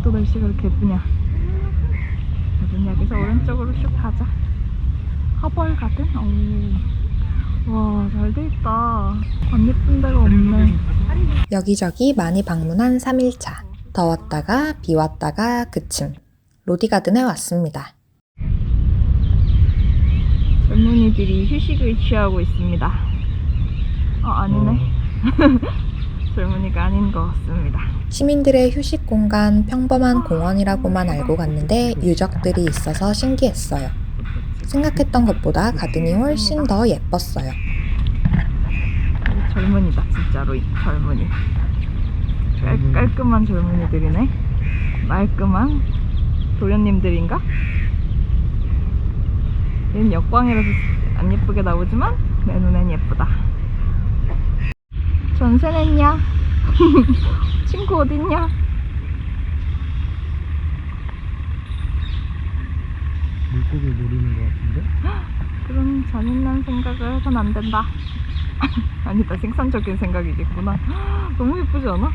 날씨가 그렇게 예쁘냐. 우린 여기서 오른쪽으로 쭉 가자. 하벌 가든? 와잘 돼 있다. 안 예쁜 데가 없네. 여기저기 많이 방문한 3일차. 더웠다가 비왔다가 그침. 로디가든에 왔습니다. 젊은이들이 휴식을 취하고 있습니다. 어 아니네. 젊은이가 아닌 것 같습니다 시민들의 휴식 공간 평범한 공원이라고만 알고 갔는데 유적들이 있어서 신기했어요. 생각했던 것보다 가든이 훨씬 더 예뻤어요. 젊은이다 진짜로 이 젊은이 깔, 깔끔한 젊은이들이네 말끔한 도련님들인가? 얘는 역광이라서 안 예쁘게 나오지만 내 눈엔 예쁘다 전세 냈냐? 친구 어딨냐? 물고기 노리는 것 같은데? 그런 잔인한 생각을 해선 안 된다 아니다 생산적인 생각이겠구나 너무 예쁘지 않아?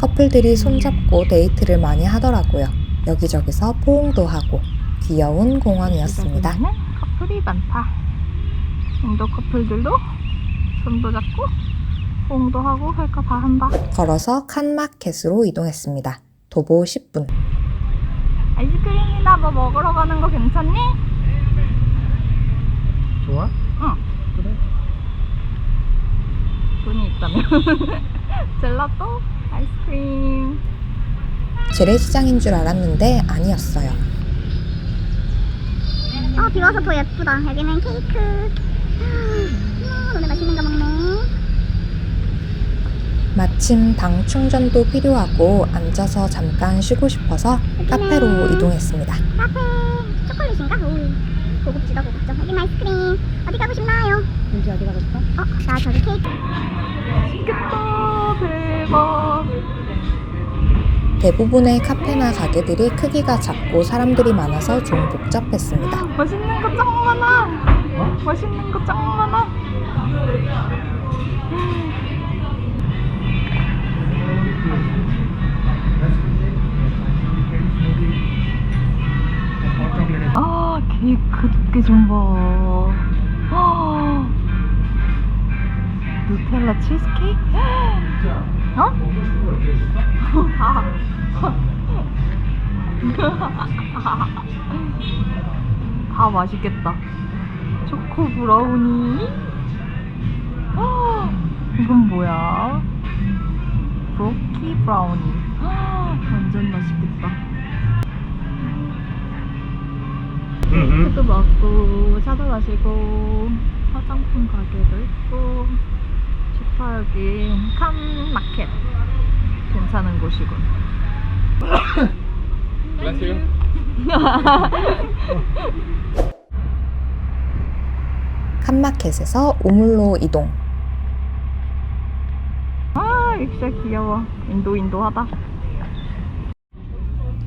커플들이 손잡고 데이트를 많이 하더라고요. 여기저기서 포옹도 하고 귀여운 공원이었습니다. 여기는 커플이 많다. 인도 커플들도 손도 잡고 호응도 하고 할 거 다 한다. 걸어서 칸마켓으로 이동했습니다. 도보 10분. 아이스크림이나 뭐 먹으러 가는 거 괜찮니? 좋아? 응. 그래. 돈이 있다면. 젤라또, 아이스크림. 재래시장인 줄 알았는데 아니었어요. 어, 비 와서 더 예쁘다. 여기는 케이크. 음, 오늘 맛있는 거 먹네. 마침 당 충전도 필요하고 앉아서 잠깐 쉬고 싶어서 카페로 이동했습니다. 카페. 초콜릿인가? 오, 고급지다, 고급져. 여기 아이스크림. 어디 가고 싶나요? 윤지 어디 가고 싶어? 어, 나 저기 케이크. 맛있겠다. 대박. 대부분의 카페나 가게들이 크기가 작고 사람들이 많아서 좀 복잡했습니다. 맛있는 거 짱 많아. 맛있는 거 짱 많아. 케이크 두께 좀 봐. 아, 누텔라 치즈케이크? 어? 다. 다 맛있겠다. 초코 브라우니. 아, 이건 뭐야? 브로키 브라우니. 아, 완전 맛있겠다. 케이크도 먹고 차도 마시고 화장품 가게도 있고 좋다 여기 칸 마켓 괜찮은 곳이군. 칸마켓에서 우물로 이동. 아, 진짜 귀여워. 인도 인도하다.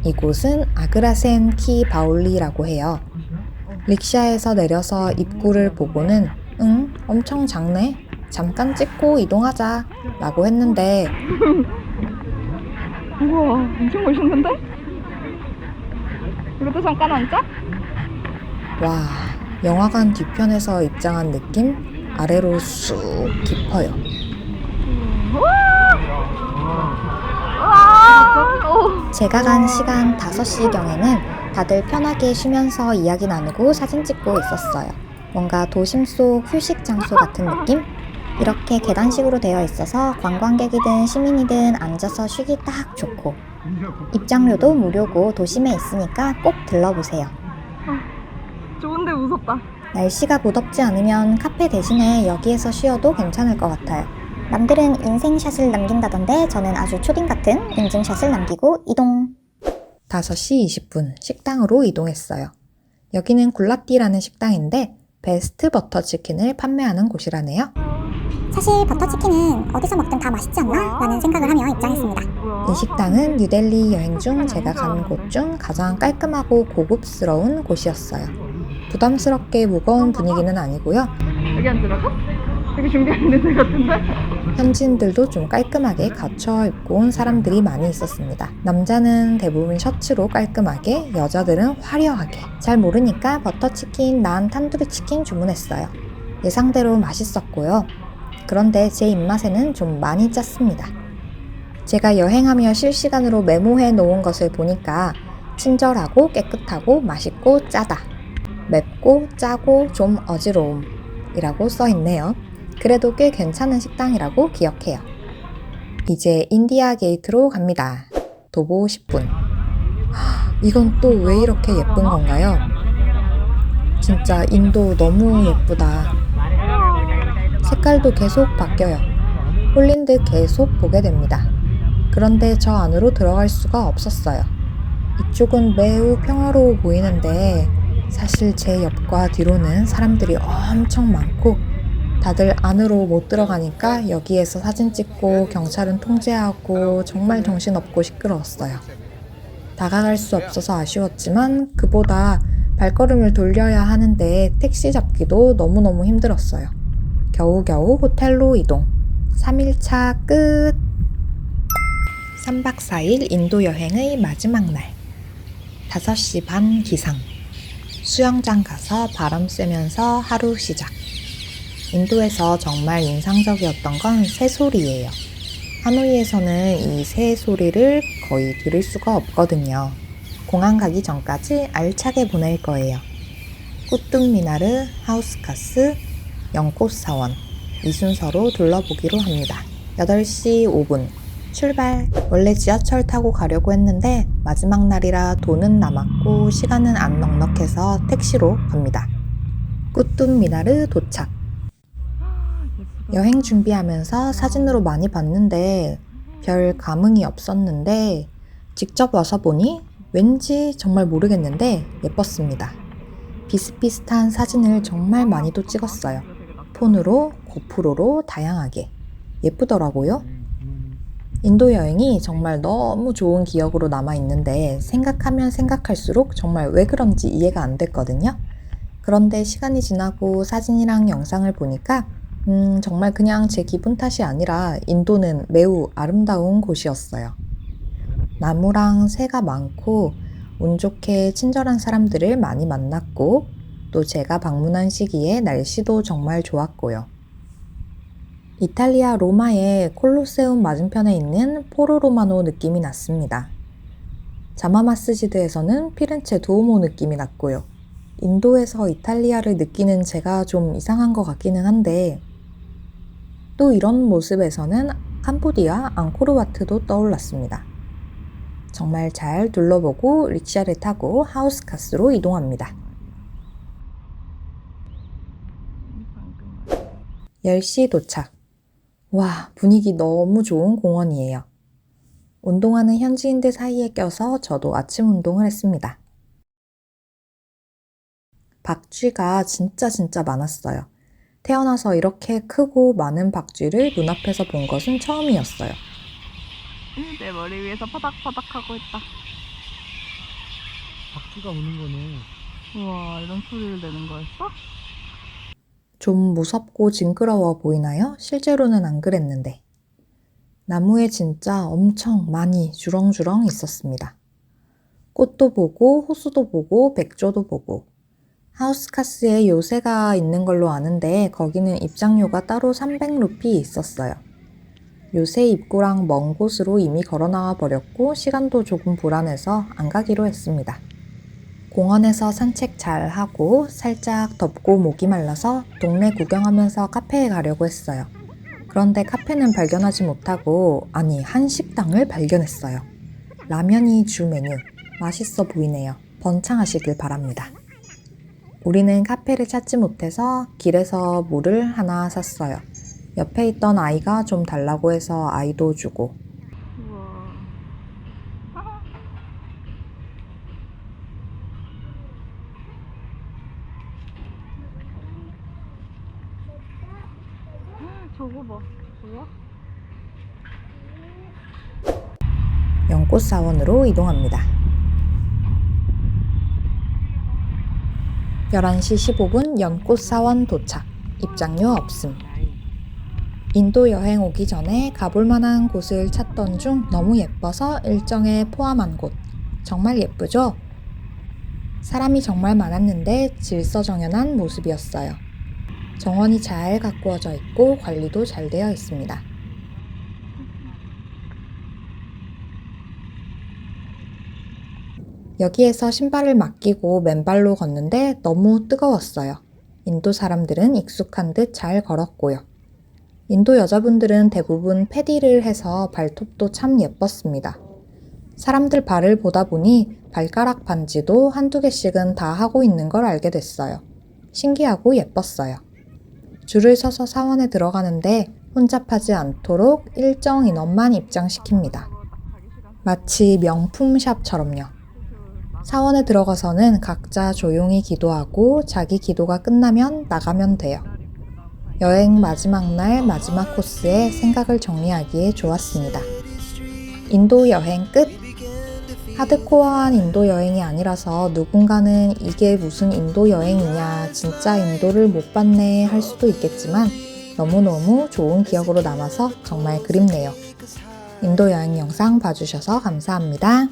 이곳은 아그라센 키 바울리라고 해요. 릭샤에서 내려서 입구를 보고는 응, 엄청 작네. 잠깐 찍고 이동하자. 라고 했는데 우와, 엄청 멋있는데? 이것도 잠깐 앉자? 와, 영화관 뒤편에서 입장한 느낌? 아래로 쑥 깊어요. 와! 오. 제가 간 시간 5시경에는 다들 편하게 쉬면서 이야기 나누고 사진 찍고 있었어요. 뭔가 도심 속 휴식 장소 같은 느낌? 이렇게 계단식으로 되어 있어서 관광객이든 시민이든 앉아서 쉬기 딱 좋고 입장료도 무료고 도심에 있으니까 꼭 들러보세요. 좋은데 무섭다. 날씨가 무덥지 않으면 카페 대신에 여기에서 쉬어도 괜찮을 것 같아요. 남들은 인생샷을 남긴다던데 저는 아주 초딩 같은 인증샷을 남기고 이동. 5시 20분 식당으로 이동했어요. 여기는 굴라띠라는 식당인데 베스트 버터 치킨을 판매하는 곳이라네요. 사실 버터 치킨은 어디서 먹든 다 맛있지 않나? 라는 생각을 하며 입장했습니다. 이 식당은 뉴델리 여행 중 제가 간 곳 중 가장 깔끔하고 고급스러운 곳이었어요. 부담스럽게 무거운 분위기는 아니고요. 여기 앉으라고? 되게 준비하는 데 같은데? 현지인들도 좀 깔끔하게 갖춰 입고 온 사람들이 많이 있었습니다. 남자는 대부분 셔츠로 깔끔하게, 여자들은 화려하게. 잘 모르니까 버터치킨, 난 탄두리 치킨 주문했어요. 예상대로 맛있었고요. 그런데 제 입맛에는 좀 많이 짰습니다. 제가 여행하며 실시간으로 메모해 놓은 것을 보니까 친절하고 깨끗하고 맛있고 짜다. 맵고 짜고 좀 어지러움. 이라고 써 있네요. 그래도 꽤 괜찮은 식당이라고 기억해요. 이제 인디아 게이트로 갑니다. 도보 10분. 이건 또 왜 이렇게 예쁜 건가요? 진짜 인도 너무 예쁘다. 색깔도 계속 바뀌어요. 홀린 듯 계속 보게 됩니다. 그런데 저 안으로 들어갈 수가 없었어요. 이쪽은 매우 평화로워 보이는데 사실 제 옆과 뒤로는 사람들이 엄청 많고 다들 안으로 못 들어가니까 여기에서 사진 찍고 경찰은 통제하고 정말 정신없고 시끄러웠어요. 다가갈 수 없어서 아쉬웠지만 그보다 발걸음을 돌려야 하는데 택시 잡기도 너무너무 힘들었어요. 겨우겨우 호텔로 이동. 3일차 끝. 3박 4일 인도 여행의 마지막 날. 5시 반 기상. 수영장 가서 바람 쐬면서 하루 시작. 인도에서 정말 인상적이었던 건 새소리예요. 하노이에서는 이 새 소리를 거의 들을 수가 없거든요. 공항 가기 전까지 알차게 보낼 거예요. 꾸뚱미나르, 하우스카스, 연꽃사원 이 순서로 둘러보기로 합니다. 8시 5분 출발. 원래 지하철 타고 가려고 했는데 마지막 날이라 돈은 남았고 시간은 안 넉넉해서 택시로 갑니다. 꾸뚱미나르 도착. 여행 준비하면서 사진으로 많이 봤는데 별 감흥이 없었는데 직접 와서 보니 왠지 정말 모르겠는데 예뻤습니다. 비슷비슷한 사진을 정말 많이도 찍었어요. 폰으로, 고프로로 다양하게. 예쁘더라고요. 인도 여행이 정말 너무 좋은 기억으로 남아 있는데 생각하면 생각할수록 정말 왜 그런지 이해가 안 됐거든요. 그런데 시간이 지나고 사진이랑 영상을 보니까 음, 정말 그냥 제 기분 탓이 아니라 인도는 매우 아름다운 곳이었어요. 나무랑 새가 많고 운 좋게 친절한 사람들을 많이 만났고 또 제가 방문한 시기에 날씨도 정말 좋았고요. 이탈리아 로마의 콜로세움 맞은편에 있는 포로로마노 느낌이 났습니다. 자마마 스지드에서는 피렌체 두오모 느낌이 났고요. 인도에서 이탈리아를 느끼는 제가 좀 이상한 것 같기는 한데 또 이런 모습에서는 캄보디아 앙코르와트도 떠올랐습니다. 정말 잘 둘러보고 릭샤를 타고 하우스카스로 이동합니다. 10시 도착. 와, 분위기 너무 좋은 공원이에요. 운동하는 현지인들 사이에 껴서 저도 아침 운동을 했습니다. 박쥐가 진짜 진짜 많았어요. 태어나서 이렇게 크고 많은 박쥐를 눈앞에서 본 것은 처음이었어요. 내 머리 위에서 파닥파닥 하고 있다. 박쥐가 우는 거네. 우와, 이런 소리를 내는 거였어? 좀 무섭고 징그러워 보이나요? 실제로는 안 그랬는데. 나무에 진짜 엄청 많이 주렁주렁 있었습니다. 꽃도 보고, 호수도 보고, 백조도 보고. 하우스카스에 요새가 있는 걸로 아는데 거기는 입장료가 따로 300루피 있었어요. 요새 입구랑 먼 곳으로 이미 걸어 나와 버렸고 시간도 조금 불안해서 안 가기로 했습니다. 공원에서 산책 잘 하고 살짝 덥고 목이 말라서 동네 구경하면서 카페에 가려고 했어요. 그런데 카페는 발견하지 못하고 아니 한식당을 발견했어요. 라면이 주 메뉴. 맛있어 보이네요. 번창하시길 바랍니다. 우리는 카페를 찾지 못해서 길에서 물을 하나 샀어요. 옆에 있던 아이가 좀 달라고 해서 아이도 주고. 저거 봐. 뭐야? 연꽃 사원으로 이동합니다. 11시 15분 연꽃사원 도착. 입장료 없음. 인도 여행 오기 전에 가볼 만한 곳을 찾던 중 너무 예뻐서 일정에 포함한 곳. 정말 예쁘죠? 사람이 정말 많았는데 질서정연한 모습이었어요. 정원이 잘 가꾸어져 있고 관리도 잘 되어 있습니다. 여기에서 신발을 맡기고 맨발로 걷는데 너무 뜨거웠어요. 인도 사람들은 익숙한 듯 잘 걸었고요. 인도 여자분들은 대부분 패디를 해서 발톱도 참 예뻤습니다. 사람들 발을 보다 보니 발가락 반지도 한두 개씩은 다 하고 있는 걸 알게 됐어요. 신기하고 예뻤어요. 줄을 서서 사원에 들어가는데 혼잡하지 않도록 일정 인원만 입장시킵니다. 마치 명품샵처럼요. 사원에 들어가서는 각자 조용히 기도하고 자기 기도가 끝나면 나가면 돼요. 여행 마지막 날 마지막 코스에 생각을 정리하기에 좋았습니다. 인도 여행 끝! 하드코어한 인도 여행이 아니라서 누군가는 이게 무슨 인도 여행이냐, 진짜 인도를 못 봤네 할 수도 있겠지만 너무너무 좋은 기억으로 남아서 정말 그립네요. 인도 여행 영상 봐주셔서 감사합니다.